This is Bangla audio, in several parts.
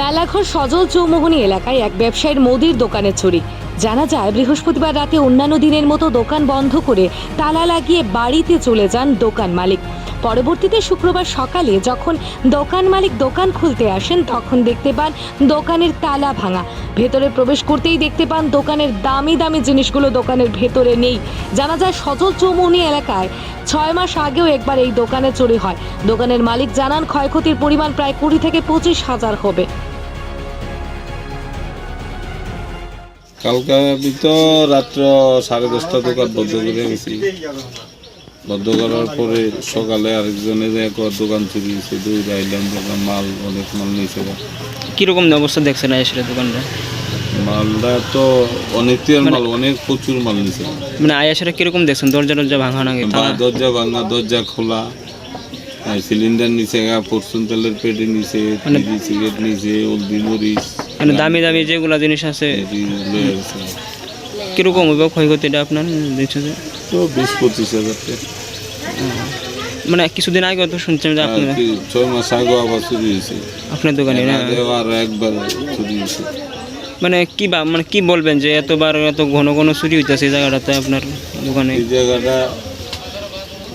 মেলাঘর সজল চৌমোহনী এলাকায় এক ব্যবসায়ীর মোদির দোকানে চুরি। জানা যায়, বৃহস্পতিবার রাতে অন্যান্য দিনের মতো দোকান বন্ধ করে তালা লাগিয়ে বাড়িতে চলে যান দোকান মালিক। পরবর্তীতে শুক্রবার সকালে যখন দোকান মালিক দোকান খুলতে আসেন, তখন দেখতে পান দোকানের তালা ভাঙা। ভেতরে প্রবেশ করতেই দেখতে পান দোকানের দামি দামি জিনিসগুলো দোকানের ভেতরে নেই। জানা যায় সজল চৌমুহনী এলাকায় ছয় মাস আগেও একবার এই দোকানে চুরি হয়। দোকানের মালিক জানান, ক্ষয়ক্ষতির পরিমাণ প্রায় কুড়ি থেকে পঁচিশ হাজার হবে। কালকে আমি তো রাত্র সাড়ে দশটা দোকান বন্ধ করে গেছি বন্ধ করার পরে সকালে আরেকজনে যে একবার দোকান থেকে গেছে দুই আইলাম দোকান মাল অনেক মাল নিয়েছে। কীরকম অবস্থা দেখছেন এসে দোকানটা? মালটা তো অনেক মাল অনেক প্রচুর মাল নিয়েছে। মানে আয়াসেরা কীরকম দেখছেন? দরজা দরজা ভাঙা বা দরজা ভাঙা দরজা খোলা। সিলিন্ডার নিচে ফরচুন তেলের পেটে নিচে মানে- সিগারেট নিচে হলদি মরিচ। মানে দামি দামি যেগুলা জিনিস আছে কীরকম হবে ক্ষয়ক্ষতিটা আপনার দেখছে তো বিশ পঁচিশ হাজার টাকা। মানে কিছুদিন আগে তো শুনছেন যে আপনার কি ছয় মাস আগে আবার চুরি হয়েছে। আপনার দোকানে না আর একবার চুরি হয়েছে। মানে কি বা মানে কি বলবেন যে এতবার এত ঘন ঘন চুরি হইতেছে এই জায়গাটাতে আপনার দোকানে? এই জায়গাটা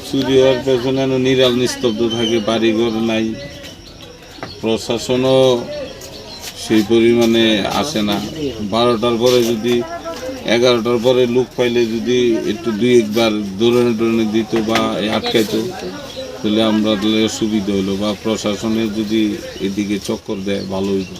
চুরি হওয়ার পেছনে নিরাল নিস্তব্ধ থাকে বাড়িঘর নাই প্রশাসনও সেই পরিমাণে আসে না। বারোটার পরে যদি এগারোটার পরে লোক পাইলে যদি একটু দুই একবার দৌড়ানো দৌড়ানো দিত বা আটকাইতো, তাহলে আমরা সুবিধা হলো বা প্রশাসনের যদি এদিকে চক্কর দেয়, ভালো হইতো।